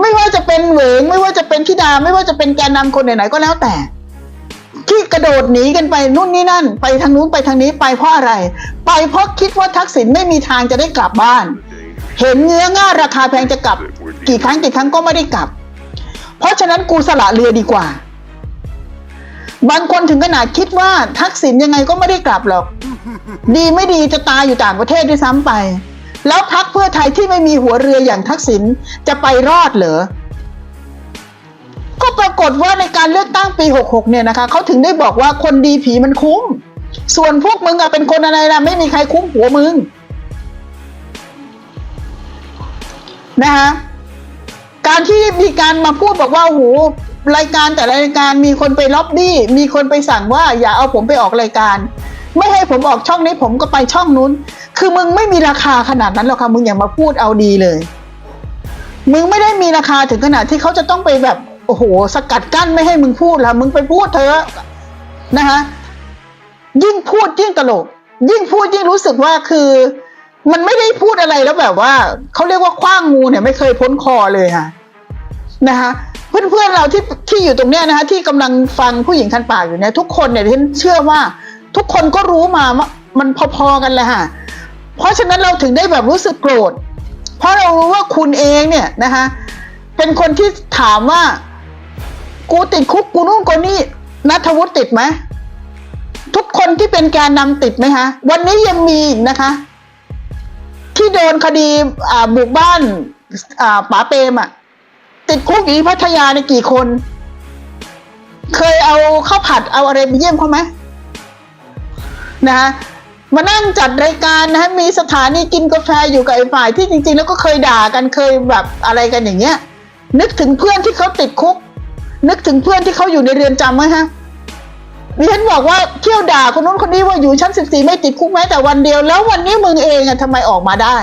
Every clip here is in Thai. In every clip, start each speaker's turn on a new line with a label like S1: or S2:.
S1: ไม่ว่าจะเป็นเหวงไม่ว่าจะเป็นธิดา ไม่ว่าจะเป็นแกนนำคนไหนๆก็แล้วแต่ ที่กระโดดหนีกันไปนู่นนี่นั่น ไปทางนู้นไปทางนี้ไปเพราะอะไร ไปเพราะคิดว่าทักษิณไม่มีทางจะได้กลับบ้าน เห็นเนื้อง่าราคาแพงจะกลับ กี่ครั้งกี่ครั้งก็ไม่ได้กลับ เพราะฉะนั้นกูสละเรือดีกว่า บางคนถึงขนาดคิดว่าทักษิณยังไงก็ไม่ได้กลับหรอก ดีไม่ดีจะตายอยู่ต่างประเทศด้วยซ้ำไป แล้วพักเพื่อไทยที่ไม่มีหัวเรืออย่างทักษิณจะไปรอดเหรอ ก็ปรากฏว่าในการเลือกตั้งปี 66 เนี่ยนะคะเขาถึงได้บอกว่าคนดีผีมันคุ้ม ส่วนพวกมึงอะเป็นคนอะไรล่ะไม่มีใครคุ้มหัวมึงนะคะการที่มีการมาพูดบอกว่าโอ้โหรายการแต่ละรายการมีคนไปล็อบบี้ มีคนไปสั่งว่าอย่าเอาผมไปออกรายการ ไม่ให้ผมออกช่องนี้ผมก็ไปช่องนู้น คือมึงไม่มีราคาขนาดนั้นหรอกค่ะมึงอย่ามาพูดเอาดีเลย มึงไม่ได้มีราคาถึงขนาดที่เขาจะต้องไปแบบโอ้โห สกัดกั้นไม่ให้มึงพูดละมึงไปพูดเถอะนะคะยิ่งพูดยิ่งตลก ยิ่งพูดยิ่งรู้สึกว่าคือ มันไม่ได้พูดอะไรแล้วแบบว่าเขาเรียกว่าคว้างงูเนี่ยไม่เคยพ้นคอเลยค่ะนะคะเพื่อนๆเราที่ที่อยู่ตรงเนี้ยนะคะที่กำลังฟังผู้หญิงคันปากอยู่เนี่ยทุกคนเนี่ยเชื่อว่า ทุกคนก็รู้มาว่ามันพอๆกันเลยค่ะ เพราะฉะนั้นเราถึงได้แบบรู้สึกโกรธ เพราะเรารู้ว่าคุณเองเนี่ยนะคะเป็นคนที่ถามว่า กูติดคุกกูนู่นกูนี่นัทวุฒิติดไหมทุกคนที่เป็นแกนนำติดไหมคะวันนี้ยังมีนะคะ ที่โดนคดีบุกบ้านป๋าเปรมอะติดคุกอีพัทยาในกี่คน เคยเอาข้าวผัดเอาอะไรไปเยี่ยมเขาไหมนะคะ มานั่งจัดรายการนะฮะมีสถานีกินกาแฟอยู่กับไอ้ฝ่ายที่จริง ๆ แล้วก็เคยด่ากันเคยแบบอะไรกันอย่างเงี้ย นึกถึงเพื่อนที่เขาติดคุก นึกถึงเพื่อนที่เขาอยู่ในเรือนจำไหมฮะดิฉันบอกว่าเที่ยวด่าคนนู้นคนนี้ว่าอยู่ชั้นสิบสี่ไม่ติดคุกแม้แต่วันเดียว แล้ววันนี้มึงเองอะทำไมออกมาได้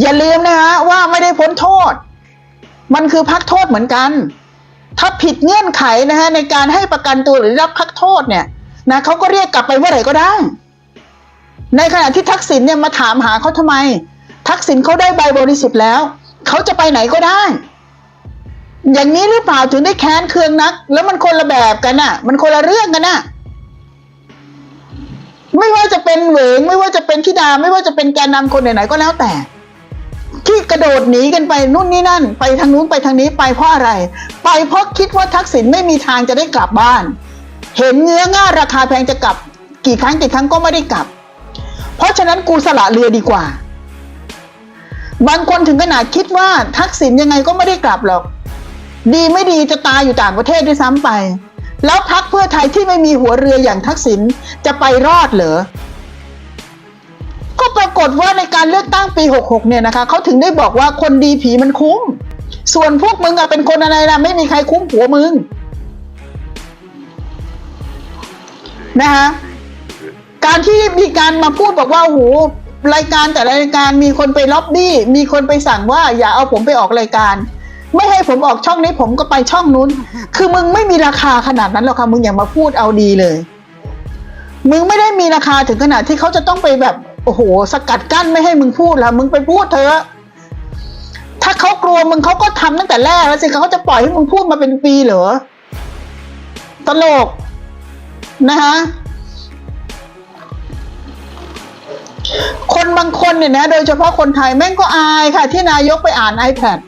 S1: อย่าลืมนะฮะว่าไม่ได้พ้นโทษ มันคือพักโทษเหมือนกัน ถ้าผิดเงื่อนไขนะฮะในการให้ประกันตัวหรือรับพักโทษเนี่ย นะเขาก็เรียกกลับไปเมื่อไหร่ก็ได้ ในขณะที่ทักษิณเนี่ยมาถามหาเขาทำไม ทักษิณเขาได้ใบบริสุทธิ์แล้วเขาจะไปไหนก็ได้ อย่างนี้หรือเปล่าถึงได้แค้นเคืองนัก แล้วมันคนละแบบกันน่ะ มันคนละเรื่องกันน่ะไม่ว่าจะเป็นเหวงไม่ว่าจะเป็นธิดา ไม่ว่าจะเป็นแกนนำคนไหนๆก็แล้วแต่ ที่กระโดดหนีกันไปนู่นนี่นั่น ไปทางนู้นไปทางนี้ไปเพราะอะไร ไปเพราะคิดว่าทักษิณไม่มีทางจะได้กลับบ้าน เห็นเนื้อง่าราคาแพงจะกลับ กี่ครั้งกี่ครั้งก็ไม่ได้กลับ เพราะฉะนั้นกูสละเรือดีกว่า บางคนถึงขนาดคิดว่าทักษิณยังไงก็ไม่ได้กลับหรอก ดีไม่ดีจะตายอยู่ต่างประเทศด้วยซ้ำไป แล้วพักเพื่อไทยที่ไม่มีหัวเรืออย่างทักษิณจะไปรอดเหรอก็ปรากฏว่าในการเลือกตั้งปี 66 เนี่ยนะคะเขาถึงได้บอกว่าคนดีผีมันคุ้ม ส่วนพวกมึงอะเป็นคนอะไรล่ะ ไม่มีใครคุ้มหัวมึง นะคะการที่มีการมาพูดบอกว่าโอ้โหรายการแต่ละรายการมีคนไปล็อบบี้ มีคนไปสั่งว่าอย่าเอาผมไปออกรายการ ไม่ให้ผมออกช่องนี้ผมก็ไปช่องนู้น คือมึงไม่มีราคาขนาดนั้นหรอกค่ะมึงอย่ามาพูดเอาดีเลย มึงไม่ได้มีราคาถึงขนาดที่เขาจะต้องไปแบบโอ้โห สกัดกั้นไม่ให้มึงพูดละมึงไปพูดเถอะถ้าเขากลัวมึงเขาก็ทำตั้งแต่แรกแล้วสิเขาจะปล่อยให้มึงพูดมาเป็นปีเหรอตลก นะคะคนบางคนเนี่ยนะ โดยเฉพาะคนไทยแม่งก็อายค่ะ ที่นายกไปอ่าน iPad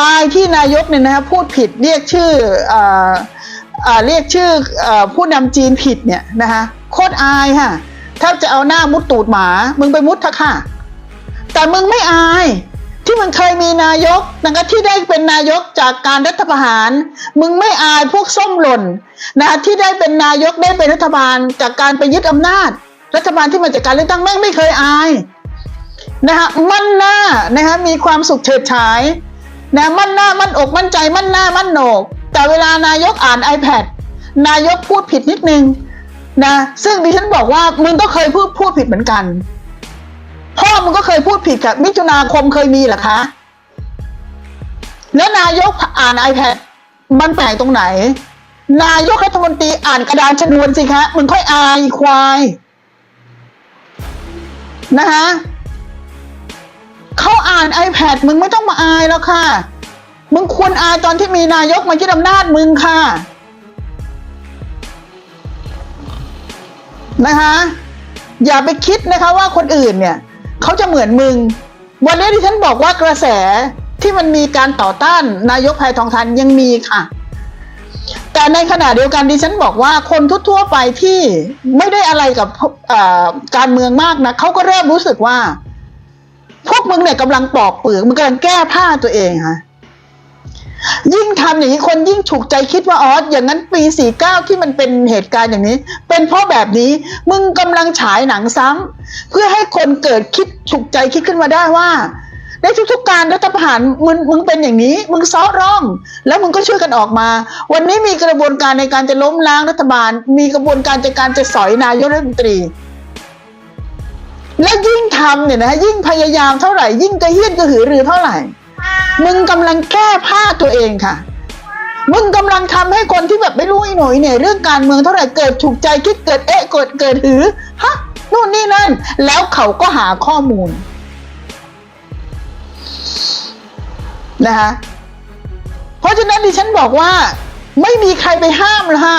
S1: อายที่นายกเนี่ยนะพูดผิดเรียกชื่อเอ่อเรียกชื่ออผู้นำจีนผิดเนี่ยนะคะโคตรอายค่ะถ้าจะเอาหน้ามุดตูดหมา มึงไปมุดเถอะค่ะ แต่มึงไม่อาย ที่มึงเคยมีนายกนะคะที่ได้เป็นนายกจากการรัฐประหาร มึงไม่อายพวกส้มหล่นนะที่ได้เป็นนายกได้เป็นรัฐบาลจากการไปยึดอำนาจ รัฐบาลที่มาจากการเลือกตั้งแม่งไม่เคยอายนะคะมั่นหน้านะคะมีความสุขเฉิดฉายนะมั่นหน้ามั่นอกมั่นใจมั่นหน้ามั่นโหนก แต่เวลานายกอ่าน iPad นายกพูดผิดนิดนึงนะซึ่งดิฉันบอกว่ามึงก็เคยพูดพูดผิดเหมือนกัน พ่อมึงก็เคยพูดผิดกับมิถุนาคมเคยมีเหรอคะ แล้วนายกอ่าน iPad มันแปลกตรงไหน นายกรัฐมนตรีอ่านกระดานชนวนสิคะมึงค่อยอายควายนะคะเขาอ่าน iPad มึงไม่ต้องมาอายแล้วค่ะ มึงควรอายตอนที่มีนายกมายึดอำนาจมึงค่ะ นะคะ อย่าไปคิดนะคะว่าคนอื่นเนี่ย เขาจะเหมือนมึง วันนี้ที่ฉันบอกว่ากระแสที่มันมีการต่อต้านนายกภัยทองทันยังมีค่ะ แต่ในขณะเดียวกันดิฉันบอกว่าคนทั่วๆไปที่ไม่ได้อะไรกับการเมืองมากนะเขาก็เริ่มรู้สึกว่า พวกมึงเนี่ยกำลังปอกเปลือกมึงกำลังแก้ผ้าตัวเองค่ะ ยิ่งทำอย่างนี้คนยิ่งถูกใจคิดว่าอ๋ออย่างนั้นปี 49 ที่มันเป็นเหตุการณ์อย่างนี้ เป็นเพราะแบบนี้มึงกำลังฉายหนังซ้ำเพื่อให้คนเกิดคิดถูกใจคิดขึ้นมาได้ว่าในทุกๆการรัฐประหารมึงมึงเป็นอย่างนี้ มึงซ้อร่อง แล้วมึงก็ช่วยกันออกมา วันนี้มีกระบวนการในการจะล้มล้างรัฐบาล มีกระบวนการในการจะสอยนายกรัฐมนตรี และยิ่งทำเนี่ยนะยิ่งพยายามเท่าไหร่ ยิ่งกระเฮี้ยนกระหือรือเท่าไหร่ มึงกำลังแก้ผ้าตัวเองค่ะ มึงกำลังทำให้คนที่แบบไม่รู้อีหน่อยเนี่ยเรื่องการเมืองเท่าไหร่เกิดถูกใจคิดเกิดเอ๊ะเกิดเกิดหือฮะนู่นนี่นั่น แล้วเขาก็หาข้อมูลนะคะเพราะฉะนั้นดิฉันบอกว่า ไม่มีใครไปห้ามเลยค่ะ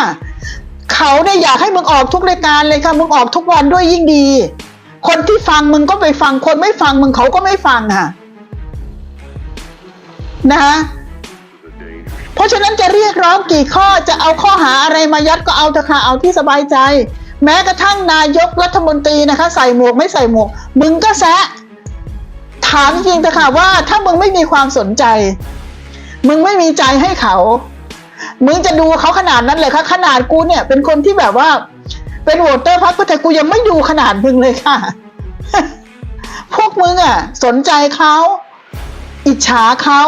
S1: เขาเนี่ยอยากให้มึงออกทุกรายการเลยค่ะมึงออกทุกวันด้วยยิ่งดี คนที่ฟังมึงก็ไปฟังคนไม่ฟังมึงเขาก็ไม่ฟังค่ะ นะคะเพราะฉะนั้นจะเรียกร้องกี่ข้อจะเอาข้อหาอะไรมายัดก็เอาเถอะค่ะเอาที่สบายใจ แม้กระทั่งนายกรัฐมนตรีนะคะ ใส่หมวกไม่ใส่หมวก มึงก็แซะถามจริงเถอะค่ะว่า ถ้ามึงไม่มีความสนใจ มึงไม่มีใจให้เขา มึงจะดูเขาขนาดนั้นเลยค่ะขนาดกูเนี่ย เป็นคนที่แบบว่า เป็นโหวตเตอร์พรรคเพื่อไทยกูยังไม่ดูขนาดมึงเลยค่ะ พวกมึงอะ สนใจเขา อิจฉาเขา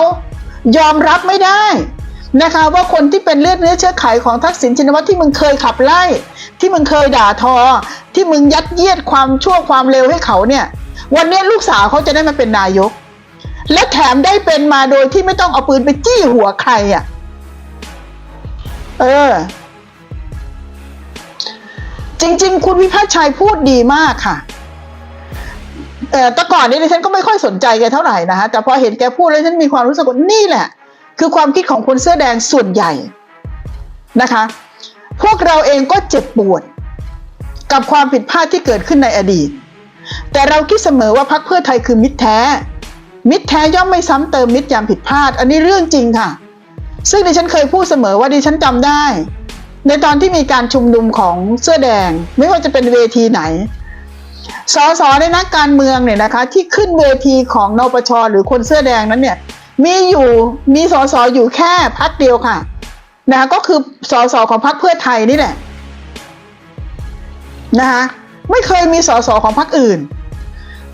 S1: ยอมรับไม่ได้นะคะว่าคนที่เป็นเลือดเนื้อเชื้อไขของทักษิณชินวัตรที่มึงเคยขับไล่ ที่มึงเคยด่าทอ ที่มึงยัดเยียดความชั่วความเลวให้เขาเนี่ย วันนี้ลูกสาวเขาจะได้มาเป็นนายก และแถมได้เป็นมาโดยที่ไม่ต้องเอาปืนไปจี้หัวใครอะเออ จริง ๆ คุณวิพัฒน์ชัยพูดดีมากค่ะ เออแต่ก่อนนี้ดิฉันก็ไม่ค่อยสนใจแกเท่าไหร่นะฮะแต่พอเห็นแกพูดแล้วฉันมีความรู้สึกว่านี่แหละ คือความคิดของคนเสื้อแดงส่วนใหญ่นะคะ พวกเราเองก็เจ็บปวด กับความผิดพลาดที่เกิดขึ้นในอดีต แต่เราคิดเสมอว่าพรรคเพื่อไทยคือมิตรแท้ มิตรแท้ย่อมไม่ซ้ำเติมมิตรยามผิดพลาด อันนี้เรื่องจริงค่ะ ซึ่งดิฉันเคยพูดเสมอว่าดิฉันจำได้ ในตอนที่มีการชุมนุมของเสื้อแดง ไม่ว่าจะเป็นเวทีไหน สสในนักการเมืองเนี่ยนะคะที่ขึ้นเวทีของนปชหรือคนเสื้อแดงนั้นเนี่ยมีอยู่มีสสอยู่แค่พักเดียวค่ะนะคะก็คือสสของพรรคเพื่อไทยนี่แหละนะคะไม่เคยมีสสของพรรคอื่น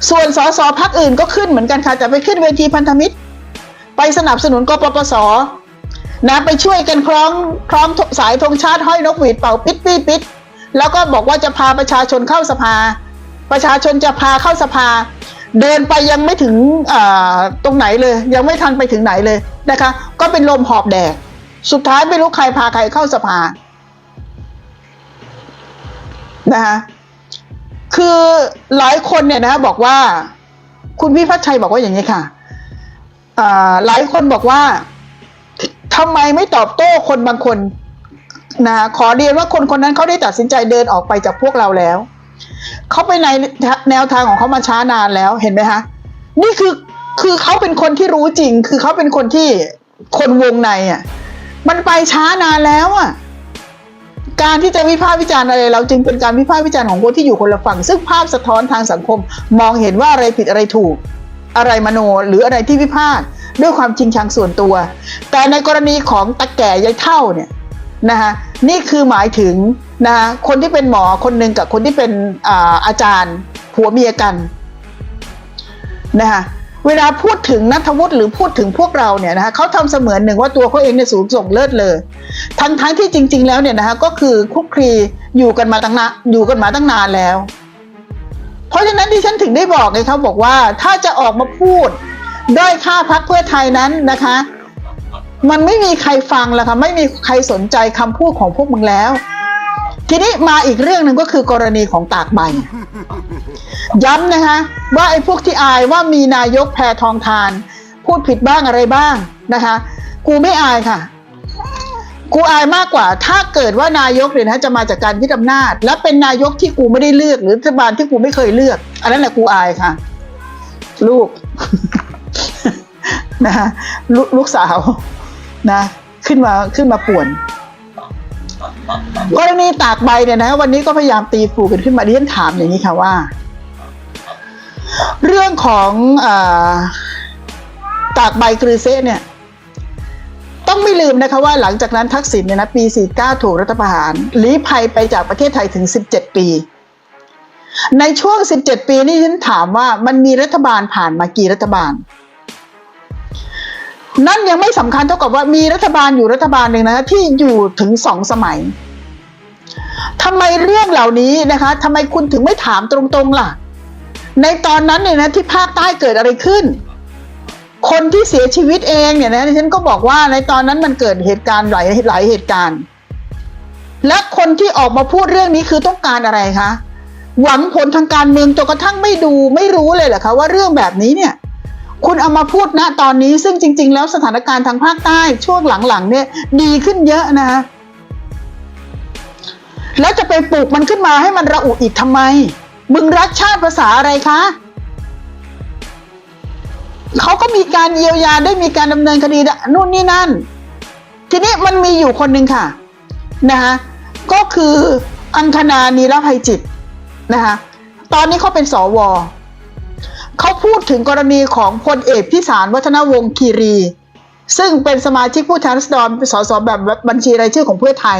S1: ส่วนสสพรรคอื่นก็ขึ้นเหมือนกันค่ะแต่ไปขึ้นเวทีพันธมิตร ไปสนับสนุนกปปสนะไปช่วยกันคล้องคล้องสายธงชาติห้อยนกหวีดเป่าปิดปี้ปิด แล้วก็บอกว่าจะพาประชาชนเข้าสภา ประชาชนจะพาเข้าสภา เดินไปยังไม่ถึงตรงไหนเลย ยังไม่ทันไปถึงไหนเลยนะคะ ก็เป็นลมหอบแดดสุดท้ายไม่รู้ใครพาใครเข้าสภานะคะคือหลายคนเนี่ยนะบอกว่า คุณพี่พัชชัยบอกว่าอย่างนี้ค่ะอ่าหลายคนบอกว่าทำไมไม่ตอบโต้คนบางคนนะขอเรียนว่าคนคนนั้นเขาได้ตัดสินใจเดินออกไปจากพวกเราแล้ว เขาไปในแนวทางของเขามาช้านานแล้วเห็นไหมคะนี่คือคือเขาเป็นคนที่รู้จริง คือเขาเป็นคนที่คนวงในอะมันไปช้านานแล้วอะการที่จะวิพากษ์วิจารณ์อะไรเราจึงเป็นการวิพากษ์วิจารณ์ของคนที่อยู่คนละฝั่ง ซึ่งภาพสะท้อนทางสังคม มองเห็นว่าอะไรผิดอะไรถูก อะไรมโนหรืออะไรที่วิพากษ์ด้วยความจริงชังส่วนตัว แต่ในกรณีของตะแก่ยายเท่าเนี่ยนะคะนี่คือหมายถึง นะคะคนที่เป็นหมอคนหนึ่งกับคนที่เป็นอาอาจารย์ผัวเมียกันนะคะเวลาพูดถึงนัทวุฒิหรือพูดถึงพวกเราเนี่ยนะคะเขาทำเสมือนหนึ่งว่าตัวเขาเองเนี่ยสูงส่งเลิศเลยทั้งทั้งที่จริง ๆ แล้วเนี่ยนะคะก็คือคุกคลีอยู่กันมาตั้งนานอยู่กันมาตั้งนานแล้ว เพราะฉะนั้นที่ฉันถึงได้บอกไงเขาบอกว่าถ้าจะออกมาพูดด้อยค่าพักเพื่อไทยนั้นนะคะ มันไม่มีใครฟังแล้วค่ะไม่มีใครสนใจคำพูดของพวกมึงแล้ว ทีนี้มาอีกเรื่องหนึ่งก็คือกรณีของตากใบ ย้ำนะคะว่าไอ้พวกที่อายว่ามีนายกแพทองทาน พูดผิดบ้างอะไรบ้างนะคะ กูไม่อายค่ะ กูอายมากกว่า ถ้าเกิดว่านายกเนี่ยนะจะมาจากการยึดอำนาจ และเป็นนายกที่กูไม่ได้เลือกหรือรัฐบาลที่กูไม่เคยเลือก อันนั้นแหละกูอายค่ะ ลูกนะคะลูกลูกสาวนะ ขึ้นมาขึ้นมาป่วน กรณีตากใบเนี่ยนะ วันนี้ก็พยายามตีฟูกันขึ้นมาดิฉันถามอย่างนี้ค่ะว่า เรื่องของอตากใบกรือเซเนี่ย ต้องไม่ลืมนะคะว่าหลังจากนั้นทักษิณเนี่ยนะปี 49 ถูกรัฐประหารลี้ภัยไปจากประเทศไทยถึง 17 ปี ในช่วง 17 ปีนี่ฉันถามว่ามันมีรัฐบาลผ่านมากี่รัฐบาล นั่นยังไม่สำคัญเท่ากับว่ามีรัฐบาลอยู่รัฐบาลหนึ่งนะที่อยู่ถึงสองสมัยทำไมเรื่องเหล่านี้นะคะทำไมคุณถึงไม่ถามตรงๆล่ะ ในตอนนั้นเนี่ยนะที่ภาคใต้เกิดอะไรขึ้น คนที่เสียชีวิตเองเนี่ยนะฉันก็บอกว่าในตอนนั้นมันเกิดเหตุการณ์หลายหลายเหตุการณ์ และคนที่ออกมาพูดเรื่องนี้คือต้องการอะไรคะหวังผลทางการเมืองจนกระทั่งไม่ดูไม่รู้เลยเหรอคะว่าเรื่องแบบนี้เนี่ย คุณเอามาพูดณตอนนี้ซึ่งจริง ๆ แล้วสถานการณ์ทางภาคใต้ช่วงหลังๆ เนี่ย ดีขึ้นเยอะนะคะแล้วจะไปปลูกมันขึ้นมาให้มันระอุอีกทำไม มึงรักชาติภาษาอะไรคะเขาก็มีการเยียวยาได้มีการดำเนินคดีนู่นนี่นั่น ทีนี้มันมีอยู่คนหนึ่งค่ะนะคะก็คืออังคณานีรภัยจิตนะคะตอนนี้เขาเป็นสวเขา พูดถึงกรณีของพลเอกพิสารวัฒนวงศ์คีรี ซึ่งเป็นสมาชิกผู้แทนราษฎรสสแบบบัญชีรายชื่อของเพื่อไทย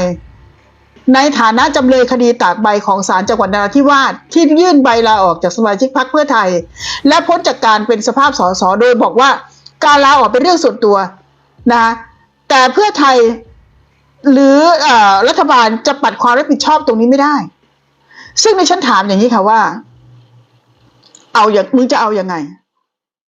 S1: ในฐานะจำเลยคดีตากใบของศาลจังหวัดนราธิวาสที่ยื่นใบลาออกจากสมาชิกพรรคเพื่อไทย และพ้นจากการเป็นสภาพสสโดยบอกว่าการลาออกเป็นเรื่องส่วนตัวนะแต่เพื่อไทยหรือออรัฐบาลจะปัดความรับผิดชอบตรงนี้ไม่ได้ ซึ่งในฉันถามอย่างนี้ค่ะว่า เอาอย่างมึงจะเอาอยัางไง